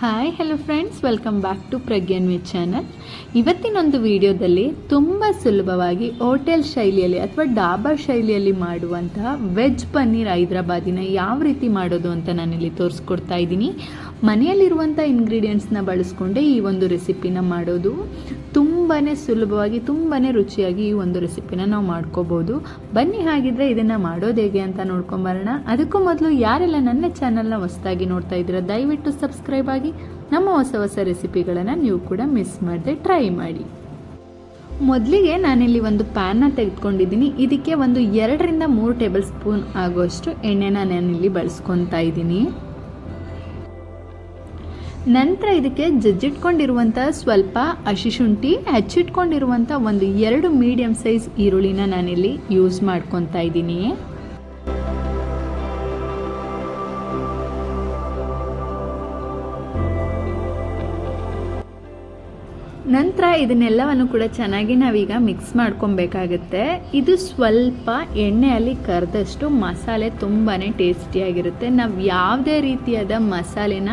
Hi hello friends welcome back to Prajnanvi channel ಇವತ್ತಿನೊಂದು ವಿಡಿಯೋದಲ್ಲಿ ತುಂಬ ಸುಲಭವಾಗಿ ಹೋಟೆಲ್ ಶೈಲಿಯಲ್ಲಿ ಅಥವಾ ಡಾಬಾ ಶೈಲಿಯಲ್ಲಿ ಮಾಡುವಂತಹ ವೆಜ್ ಪನ್ನೀರ್ ಹೈದ್ರಾಬಾದಿನ ಯಾವ ರೀತಿ ಮಾಡೋದು ಅಂತ ನಾನಿಲ್ಲಿ ತೋರಿಸ್ಕೊಡ್ತಾ ಇದ್ದೀನಿ. ಮನೆಯಲ್ಲಿರುವಂಥ ಇಂಗ್ರೀಡಿಯೆಂಟ್ಸ್ನ ಬಳಸ್ಕೊಂಡೆ ಈ ಒಂದು ರೆಸಿಪಿನ ಮಾಡೋದು ತುಂಬಾ ಸುಲಭವಾಗಿ ತುಂಬಾ ರುಚಿಯಾಗಿ ಈ ಒಂದು ರೆಸಿಪಿನ ನಾವು ಮಾಡ್ಕೋಬೋದು. ಬನ್ನಿ ಹಾಗಿದ್ರೆ ಇದನ್ನು ಮಾಡೋದು ಹೇಗೆ ಅಂತ ನೋಡ್ಕೊಂಬರೋಣ. ಅದಕ್ಕೂ ಮೊದಲು ಯಾರೆಲ್ಲ ನನ್ನ ಚಾನಲ್ನ ಹೊಸದಾಗಿ ನೋಡ್ತಾ ಇದ್ದೀರಾ, ದಯವಿಟ್ಟು ಸಬ್ಸ್ಕ್ರೈಬ್ ಆಗಿ ನಮ್ಮ ಹೊಸ ಹೊಸ ರೆಸಿಪಿಗಳನ್ನು ನೀವು ಕೂಡ ಮಿಸ್ ಮಾಡದೆ ಟ್ರೈ ಮಾಡಿ. ಮೊದಲಿಗೆ ನಾನಿಲ್ಲಿ ಒಂದು ಪ್ಯಾನ್ನ ತೆಗೆದುಕೊಂಡಿದ್ದೀನಿ. ಇದಕ್ಕೆ ಒಂದು ಎರಡರಿಂದ ಮೂರು ಟೇಬಲ್ ಸ್ಪೂನ್ ಆಗೋಷ್ಟು ಎಣ್ಣೆನ ನಾನಿಲ್ಲಿ ಬಳಸ್ಕೊತಾ ಇದ್ದೀನಿ. ನಂತರ ಇದಕ್ಕೆ ಜಜ್ಜಿಟ್ಕೊಂಡಿರುವಂಥ ಸ್ವಲ್ಪ ಹಸಿಶುಂಠಿ ಹೆಚ್ಚಿಟ್ಕೊಂಡಿರುವಂಥ ಒಂದು ಎರಡು ಮೀಡಿಯಮ್ ಸೈಜ್ ಈರುಳ್ಳಿನ ನಾನಿಲ್ಲಿ ಯೂಸ್ ಮಾಡ್ಕೊತಾ ಇದ್ದೀನಿ. ನಂತರ ಇದನ್ನೆಲ್ಲವನ್ನು ಕೂಡ ಚೆನ್ನಾಗಿ ನಾವೀಗ ಮಿಕ್ಸ್ ಮಾಡ್ಕೊಬೇಕಾಗುತ್ತೆ. ಇದು ಸ್ವಲ್ಪ ಎಣ್ಣೆಯಲ್ಲಿ ಕರೆದಷ್ಟು ಮಸಾಲೆ ತುಂಬಾ ಟೇಸ್ಟಿಯಾಗಿರುತ್ತೆ ನಾವು ಯಾವುದೇ ರೀತಿಯಾದ ಮಸಾಲೆನ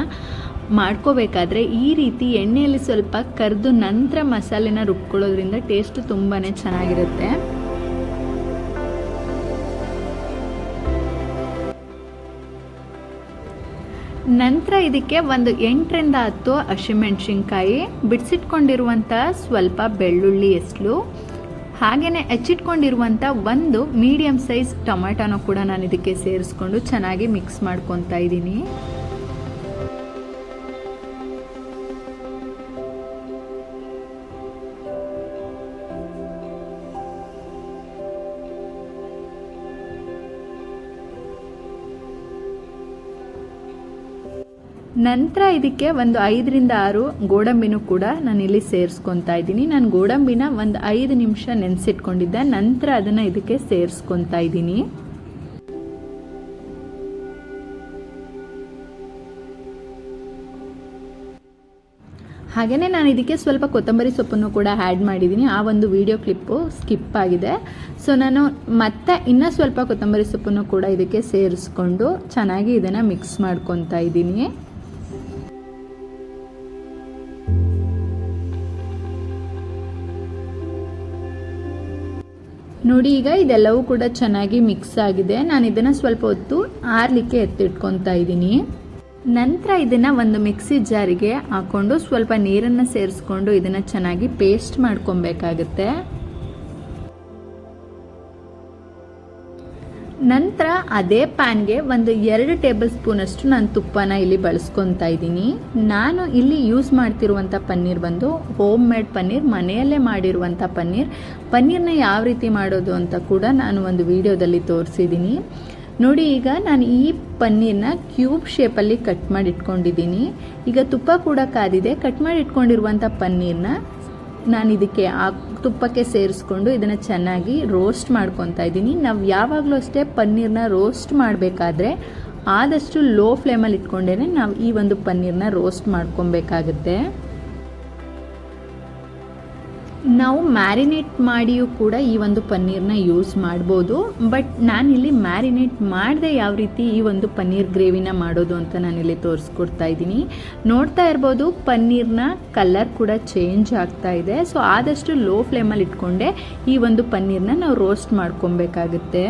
ಮಾಡ್ಕೋಬೇಕಾದ್ರೆ ಈ ರೀತಿ ಎಣ್ಣೆಯಲ್ಲಿ ಸ್ವಲ್ಪ ಕರೆದು ನಂತರ ಮಸಾಲೆನ ರುಬ್ಕೊಳ್ಳೋದ್ರಿಂದ ಟೇಸ್ಟ್ ತುಂಬಾ ಚೆನ್ನಾಗಿರುತ್ತೆ. ನಂತರ ಇದಕ್ಕೆ ಒಂದು ಎಂಟರಿಂದ ಹತ್ತು ಹಸಿಮೆಣ್ಸಿನ್ಕಾಯಿ ಬಿಡಿಸಿಟ್ಕೊಂಡಿರುವಂಥ ಸ್ವಲ್ಪ ಬೆಳ್ಳುಳ್ಳಿ ಎಸ್ಲು ಹಾಗೆಯೇ ಹೆಚ್ಚಿಟ್ಕೊಂಡಿರುವಂಥ ಒಂದು ಮೀಡಿಯಮ್ ಸೈಜ್ ಟೊಮೆಟೊನೂ ಕೂಡ ನಾನು ಇದಕ್ಕೆ ಸೇರಿಸ್ಕೊಂಡು ಚೆನ್ನಾಗಿ ಮಿಕ್ಸ್ ಮಾಡ್ಕೊತಾ ಇದ್ದೀನಿ ನಂತರ ಇದಕ್ಕೆ ಒಂದು ಐದರಿಂದ ಆರು ಗೋಡಂಬಿನೂ ಕೂಡ ನಾನಿಲ್ಲಿ ಸೇರಿಸ್ಕೊತಾ ಇದ್ದೀನಿ. ನಾನು ಗೋಡಂಬಿನ ಒಂದು ಐದು ನಿಮಿಷ ನೆನೆಸಿಟ್ಕೊಂಡಿದ್ದೆ. ನಂತರ ಅದನ್ನು ಇದಕ್ಕೆ ಸೇರಿಸ್ಕೊತಾ ಇದ್ದೀನಿ. ಹಾಗೆಯೇ ನಾನು ಇದಕ್ಕೆ ಸ್ವಲ್ಪ ಕೊತ್ತಂಬರಿ ಸೊಪ್ಪನ್ನು ಕೂಡ ಆ್ಯಡ್ ಮಾಡಿದ್ದೀನಿ. ಆ ಒಂದು ವಿಡಿಯೋ ಕ್ಲಿಪ್ಪು ಸ್ಕಿಪ್ ಆಗಿದೆ. ಸೊ ನಾನು ಮತ್ತೆ ಇನ್ನೂ ಸ್ವಲ್ಪ ಕೊತ್ತಂಬರಿ ಸೊಪ್ಪನ್ನು ಕೂಡ ಇದಕ್ಕೆ ಸೇರಿಸ್ಕೊಂಡು ಚೆನ್ನಾಗಿ ಇದನ್ನು ಮಿಕ್ಸ್ ಮಾಡ್ಕೊತಾ ಇದ್ದೀನಿ. ನೋಡಿ, ಈಗ ಇದೆಲ್ಲವೂ ಕೂಡ ಚೆನ್ನಾಗಿ ಮಿಕ್ಸ್ ಆಗಿದೆ. ನಾನು ಇದನ್ನು ಸ್ವಲ್ಪ ಹೊತ್ತು ಆರಲಿಕ್ಕೆ ಎತ್ತಿಟ್ಕೊತಾ ಇದ್ದೀನಿ. ನಂತರ ಇದನ್ನು ಒಂದು ಮಿಕ್ಸಿ ಜಾರಿಗೆ ಹಾಕ್ಕೊಂಡು ಸ್ವಲ್ಪ ನೀರನ್ನು ಸೇರಿಸ್ಕೊಂಡು ಇದನ್ನು ಚೆನ್ನಾಗಿ ಪೇಸ್ಟ್ ಮಾಡ್ಕೊಬೇಕಾಗುತ್ತೆ ನಂತರ ಅದೇ ಪ್ಯಾನ್ಗೆ ಒಂದು ಎರಡು ಟೇಬಲ್ ಸ್ಪೂನಷ್ಟು ನಾನು ತುಪ್ಪನ ಇಲ್ಲಿ ಬಳಸ್ಕೊತಾ ಇದ್ದೀನಿ. ನಾನು ಇಲ್ಲಿ ಯೂಸ್ ಮಾಡ್ತಿರುವಂಥ ಪನ್ನೀರ್ ಬಂದು ಹೋಮ್ ಮೇಡ್ ಪನ್ನೀರ್, ಮನೆಯಲ್ಲೇ ಮಾಡಿರುವಂಥ ಪನ್ನೀರ್. ಪನ್ನೀರ್ನ ಯಾವ ರೀತಿ ಮಾಡೋದು ಅಂತ ಕೂಡ ನಾನು ಒಂದು ವಿಡಿಯೋದಲ್ಲಿ ತೋರಿಸಿದ್ದೀನಿ. ನೋಡಿ, ಈಗ ನಾನು ಈ ಪನ್ನೀರ್ನ ಕ್ಯೂಬ್ ಶೇಪಲ್ಲಿ ಕಟ್ ಮಾಡಿ ಇಟ್ಕೊಂಡಿದ್ದೀನಿ ಈಗ ತುಪ್ಪ ಕೂಡ ಕಾದಿದೆ. ಕಟ್ ಮಾಡಿ ಇಟ್ಕೊಂಡಿರುವಂಥ ಪನ್ನೀರ್ನ ನಾನು ಇದಕ್ಕೆ ಆ ತುಪ್ಪಕ್ಕೆ ಸೇರಿಸ್ಕೊಂಡು ಇದನ್ನು ಚೆನ್ನಾಗಿ ರೋಸ್ಟ್ ಮಾಡ್ಕೊತಾ ಇದ್ದೀನಿ. ನಾವು ಯಾವಾಗಲೂ ಅಷ್ಟೇ ಪನ್ನೀರ್ನ ರೋಸ್ಟ್ ಮಾಡಬೇಕಾದ್ರೆ ಆದಷ್ಟು ಲೋ ಫ್ಲೇಮಲ್ಲಿ ಇಟ್ಕೊಂಡೇ ನಾವು ಈ ಒಂದು ಪನ್ನೀರ್ನ ರೋಸ್ಟ್ ಮಾಡ್ಕೊಬೇಕಾಗುತ್ತೆ. ನಾವು ಮ್ಯಾರಿನೇಟ್ ಮಾಡಿಯೂ ಕೂಡ ಈ ಒಂದು ಪನ್ನೀರ್ನ ಯೂಸ್ ಮಾಡ್ಬೋದು. ಬಟ್ ನಾನಿಲ್ಲಿ ಮ್ಯಾರಿನೇಟ್ ಮಾಡದೆ ಯಾವ ರೀತಿ ಈ ಒಂದು ಪನ್ನೀರ್ ಗ್ರೇವಿನ ಮಾಡೋದು ಅಂತ ನಾನಿಲ್ಲಿ ತೋರಿಸ್ಕೊಡ್ತಾ ಇದ್ದೀನಿ. ನೋಡ್ತಾ ಇರ್ಬೋದು ಪನ್ನೀರ್ನ ಕಲರ್ ಕೂಡ ಚೇಂಜ್ ಆಗ್ತಾ ಇದೆ. ಸೊ ಆದಷ್ಟು ಲೋ ಫ್ಲೇಮಲ್ಲಿ ಇಟ್ಕೊಂಡೆ ಈ ಒಂದು ಪನ್ನೀರ್ನ ನಾವು ರೋಸ್ಟ್ ಮಾಡ್ಕೊಬೇಕಾಗುತ್ತೆ.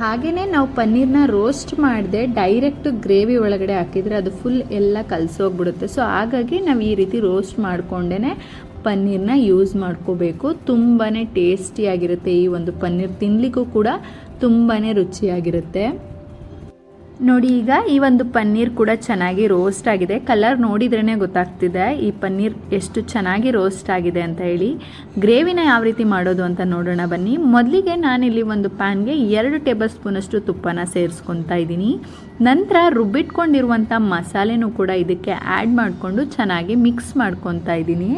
ಹಾಗೆಯೇ ನಾವು ಪನ್ನೀರ್ನ ರೋಸ್ಟ್ ಮಾಡದೆ ಡೈರೆಕ್ಟ್ ಗ್ರೇವಿ ಒಳಗಡೆ ಹಾಕಿದರೆ ಅದು ಫುಲ್ ಎಲ್ಲ ಕಲಸೋಗ್ಬಿಡುತ್ತೆ ಸೊ ಹಾಗಾಗಿ ನಾವು ಈ ರೀತಿ ರೋಸ್ಟ್ ಮಾಡಿಕೊಂಡೇ ಪನ್ನೀರ್ನ ಯೂಸ್ ಮಾಡ್ಕೋಬೇಕು. ತುಂಬಾ ಟೇಸ್ಟಿಯಾಗಿರುತ್ತೆ ಈ ಒಂದು ಪನ್ನೀರ್ ತಿನ್ನಲಿಕ್ಕೂ ಕೂಡ ತುಂಬಾ ರುಚಿಯಾಗಿರುತ್ತೆ. ನೋಡಿ ಈಗ ಈ ಒಂದು ಪನ್ನೀರ್ ಕೂಡ ಚೆನ್ನಾಗಿ ರೋಸ್ಟ್ ಆಗಿದೆ. ಕಲರ್ ನೋಡಿದ್ರೇ ಗೊತ್ತಾಗ್ತಿದೆ. ಈ ಪನ್ನೀರ್ ಎಷ್ಟು ಚೆನ್ನಾಗಿ ರೋಸ್ಟ್ ಆಗಿದೆ ಅಂತ ಹೇಳಿ. ಗ್ರೇವಿನ ಯಾವ ರೀತಿ ಮಾಡೋದು ಅಂತ ನೋಡೋಣ ಬನ್ನಿ. ಮೊದಲಿಗೆ ನಾನಿಲ್ಲಿ ಒಂದು ಪ್ಯಾನ್ಗೆ ಎರಡು ಟೇಬಲ್ ಸ್ಪೂನಷ್ಟು ತುಪ್ಪನ ಸೇರಿಸ್ಕೊತಾ ಇದ್ದೀನಿ. ನಂತರ ರುಬ್ಬಿಟ್ಕೊಂಡಿರುವಂಥ ಮಸಾಲೆನೂ ಕೂಡ ಇದಕ್ಕೆ ಆ್ಯಡ್ ಮಾಡಿಕೊಂಡು ಚೆನ್ನಾಗಿ ಮಿಕ್ಸ್ ಮಾಡ್ಕೊತಾ ಇದ್ದೀನಿ.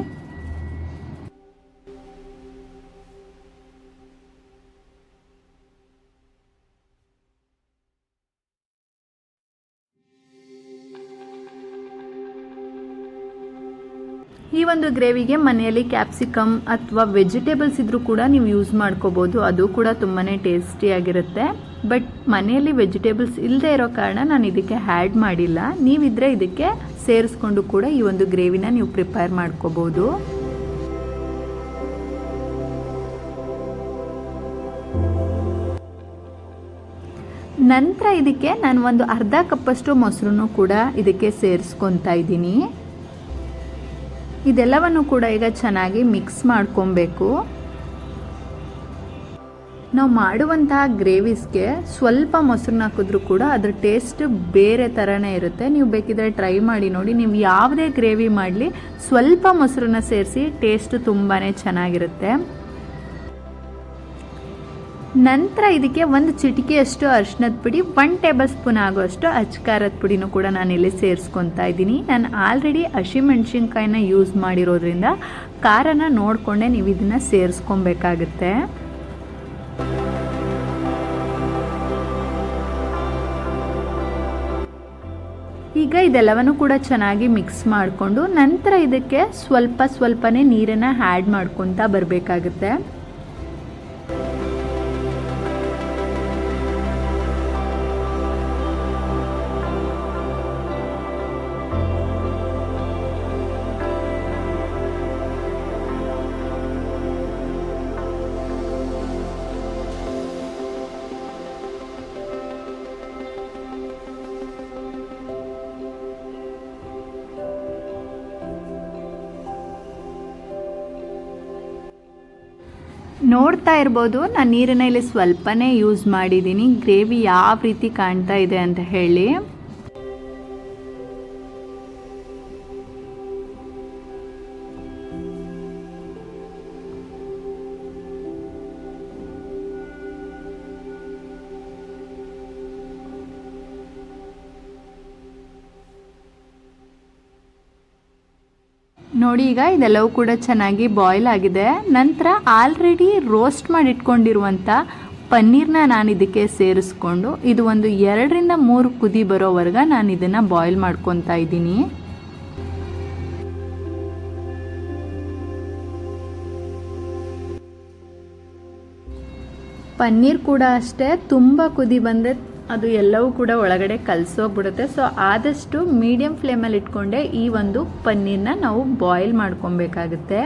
ಈ ಒಂದು ಗ್ರೇವಿಗೆ ಮನೆಯಲ್ಲಿ ಕ್ಯಾಪ್ಸಿಕಮ್ ಅಥವಾ ವೆಜಿಟೇಬಲ್ಸ್ ಇದ್ರೂ ಕೂಡ ನೀವು ಯೂಸ್ ಮಾಡ್ಕೋಬೋದು. ಅದು ಕೂಡ ತುಂಬಾ ಟೇಸ್ಟಿಯಾಗಿರುತ್ತೆ ಬಟ್ ಮನೆಯಲ್ಲಿ ವೆಜಿಟೇಬಲ್ಸ್ ಇಲ್ಲದೆ ಇರೋ ಕಾರಣ ನಾನು ಇದಕ್ಕೆ ಆ್ಯಡ್ ಮಾಡಿಲ್ಲ. ನೀವಿದ್ರೆ ಇದಕ್ಕೆ ಸೇರಿಸ್ಕೊಂಡು ಕೂಡ ಈ ಒಂದು ಗ್ರೇವಿನ ನೀವು ಪ್ರಿಪೇರ್ ಮಾಡ್ಕೋಬೋದು. ನಂತರ ಇದಕ್ಕೆ ನಾನು ಒಂದು ಅರ್ಧ ಕಪ್ಪಷ್ಟು ಮೊಸರನ್ನು ಕೂಡ ಇದಕ್ಕೆ ಸೇರಿಸ್ಕೊತಾ ಇದ್ದೀನಿ. ಇದೆಲ್ಲವನ್ನು ಕೂಡ ಈಗ ಚೆನ್ನಾಗಿ ಮಿಕ್ಸ್ ಮಾಡ್ಕೊಬೇಕು. ನಾವು ಮಾಡುವಂತಹ ಗ್ರೇವಿಸ್ಗೆ ಸ್ವಲ್ಪ ಮೊಸರನ್ನ ಹಾಕಿದ್ರೂ ಕೂಡ ಅದ್ರ ಟೇಸ್ಟ್ ಬೇರೆ ಥರನೇ ಇರುತ್ತೆ. ನೀವು ಬೇಕಿದ್ರೆ ಟ್ರೈ ಮಾಡಿ ನೋಡಿ. ನೀವು ಯಾವುದೇ ಗ್ರೇವಿ ಮಾಡಲಿ, ಸ್ವಲ್ಪ ಮೊಸರನ್ನ ಸೇರಿಸಿ ಟೇಸ್ಟ್ ತುಂಬಾ ಚೆನ್ನಾಗಿರುತ್ತೆ. ನಂತರ ಇದಕ್ಕೆ ಒಂದು ಚಿಟಿಕೆಯಷ್ಟು ಅರಿಶಿನದ ಪುಡಿ ಒನ್ ಟೇಬಲ್ ಸ್ಪೂನ್ ಆಗೋಷ್ಟು ಅಚ್ಕಾರದ ಪುಡಿನೂ ಕೂಡ ನಾನು ಇಲ್ಲಿ ಸೇರಿಸ್ಕೊತಾ ಇದ್ದೀನಿ. ನಾನು ಆಲ್ರೆಡಿ ಹಸಿಮೆಣ್ಸಿನ್ಕಾಯಿನ ಯೂಸ್ ಮಾಡಿರೋದ್ರಿಂದ ಖಾರನ ನೋಡಿಕೊಂಡೆ ನೀವು ಇದನ್ನು ಸೇರಿಸ್ಕೊಬೇಕಾಗುತ್ತೆ. ಈಗ ಇದೆಲ್ಲವನ್ನು ಕೂಡ ಚೆನ್ನಾಗಿ ಮಿಕ್ಸ್ ಮಾಡಿಕೊಂಡು ನಂತರ ಇದಕ್ಕೆ ಸ್ವಲ್ಪ ಸ್ವಲ್ಪನೇ ನೀರನ್ನು ಆ್ಯಡ್ ಮಾಡ್ಕೊತಾ ಬರಬೇಕಾಗುತ್ತೆ. ನೋಡ್ತಾ ಇರ್ಬೋದು. ನಾನು ನೀರನ್ನ ಇಲ್ಲಿ ಸ್ವಲ್ಪನೇ ಯೂಸ್ ಮಾಡಿದ್ದೀನಿ ಗ್ರೇವಿ ಯಾವ ರೀತಿ ಕಾಣ್ತಾ ಇದೆ ಅಂತ ಹೇಳಿ. ನೋಡಿ ಈಗ ಇದೆಲ್ಲವೂ ಕೂಡ ಚೆನ್ನಾಗಿ ಬಾಯ್ಲ್ ಆಗಿದೆ. ನಂತರ ಆಲ್ರೆಡಿ ರೋಸ್ಟ್ ಮಾಡಿ ಇಟ್ಕೊಂಡಿರುವಂಥ ಪನ್ನೀರ್ನ ನಾನು ಇದಕ್ಕೆ ಸೇರಿಸ್ಕೊಂಡು ಇದು ಒಂದು ಎರಡರಿಂದ ಮೂರು ಕುದಿ ಬರೋವರೆಗೆ ನಾನು ಇದನ್ನು ಬಾಯ್ಲ್ ಮಾಡ್ಕೊತಾ ಇದ್ದೀನಿ. ಪನ್ನೀರ್ ಕೂಡ ಅಷ್ಟೇ, ತುಂಬ ಕುದಿ ಬಂದರೆ ಅದು ಎಲ್ಲವೂ ಕೂಡ ಒಳಗಡೆ ಕಲಸೋಗ್ಬಿಡುತ್ತೆ. ಸೊ ಆದಷ್ಟು ಮೀಡಿಯಮ್ ಫ್ಲೇಮಲ್ಲಿ ಇಟ್ಕೊಂಡೆ ಈ ಒಂದು ಪನ್ನೀರ್ನ ನಾವು ಬಾಯ್ಲ್ ಮಾಡ್ಕೊಬೇಕಾಗುತ್ತೆ.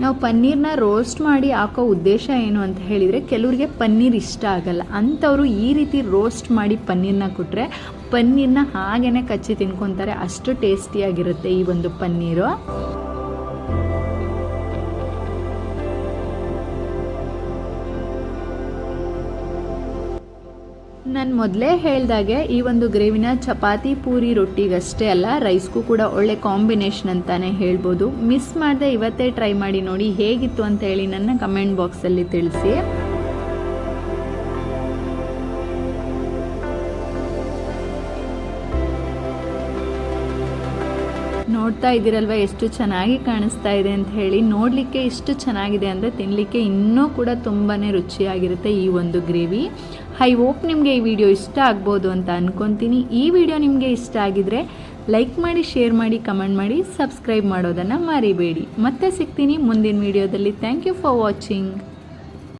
ನಾವು ಪನ್ನೀರ್ನ ರೋಸ್ಟ್ ಮಾಡಿ ಹಾಕೋ ಉದ್ದೇಶ ಏನು ಅಂತ ಹೇಳಿದರೆ ಕೆಲವರಿಗೆ ಪನ್ನೀರ್ ಇಷ್ಟ ಆಗಲ್ಲ. ಅಂಥವರು ಈ ರೀತಿ ರೋಸ್ಟ್ ಮಾಡಿ ಪನ್ನೀರ್ನ ಕೊಟ್ಟರೆ ಪನ್ನೀರ್ನ ಹಾಗೇ ಕಚ್ಚಿ ತಿನ್ಕೊತಾರೆ. ಅಷ್ಟು ಟೇಸ್ಟಿಯಾಗಿರುತ್ತೆ ಈ ಒಂದು ಪನ್ನೀರು. ನಾನು ಮೊದಲೇ ಹೇಳ್ದಾಗೆ ಈ ಒಂದು ಗ್ರೇವಿನ ಚಪಾತಿ, ಪೂರಿ, ರೊಟ್ಟಿಗಷ್ಟೇ ಅಲ್ಲ, ರೈಸ್ಗೂ ಕೂಡ ಒಳ್ಳೆ ಕಾಂಬಿನೇಷನ್ ಅಂತಾನೆ ಹೇಳ್ಬೋದು. ಮಿಸ್ ಮಾಡದೆ ಇವತ್ತೇ ಟ್ರೈ ಮಾಡಿ ನೋಡಿ ಹೇಗಿತ್ತು ಅಂತ ಹೇಳಿ ನನ್ನ ಕಮೆಂಟ್ ಬಾಕ್ಸಲ್ಲಿ ತಿಳಿಸಿ. ನೋಡ್ತಾ ಇದ್ದೀರಲ್ವ, ಎಷ್ಟು ಚೆನ್ನಾಗಿ ಕಾಣಿಸ್ತಾ ಇದೆ ಅಂತ ಹೇಳಿ. ನೋಡಲಿಕ್ಕೆ ಇಷ್ಟು ಚೆನ್ನಾಗಿದೆ ಅಂದರೆ ತಿನ್ನಲಿಕ್ಕೆ ಇನ್ನೂ ಕೂಡ ತುಂಬಾ ರುಚಿಯಾಗಿರುತ್ತೆ ಈ ಒಂದು ಗ್ರೇವಿ. ಐ ಹೋಪ್ ನಿಮಗೆ ಈ ವಿಡಿಯೋ ಇಷ್ಟ ಆಗ್ಬೋದು ಅಂತ ಅಂದ್ಕೊತೀನಿ ಈ ವಿಡಿಯೋ ನಿಮಗೆ ಇಷ್ಟ ಆಗಿದ್ರೆ ಲೈಕ್ ಮಾಡಿ, ಶೇರ್ ಮಾಡಿ, ಕಮೆಂಟ್ ಮಾಡಿ, ಸಬ್ಸ್ಕ್ರೈಬ್ ಮಾಡೋದನ್ನು ಮರಿಬೇಡಿ. ಮತ್ತೆ ಸಿಗ್ತೀನಿ ಮುಂದಿನ ವಿಡಿಯೋದಲ್ಲಿ. Thank you for watching.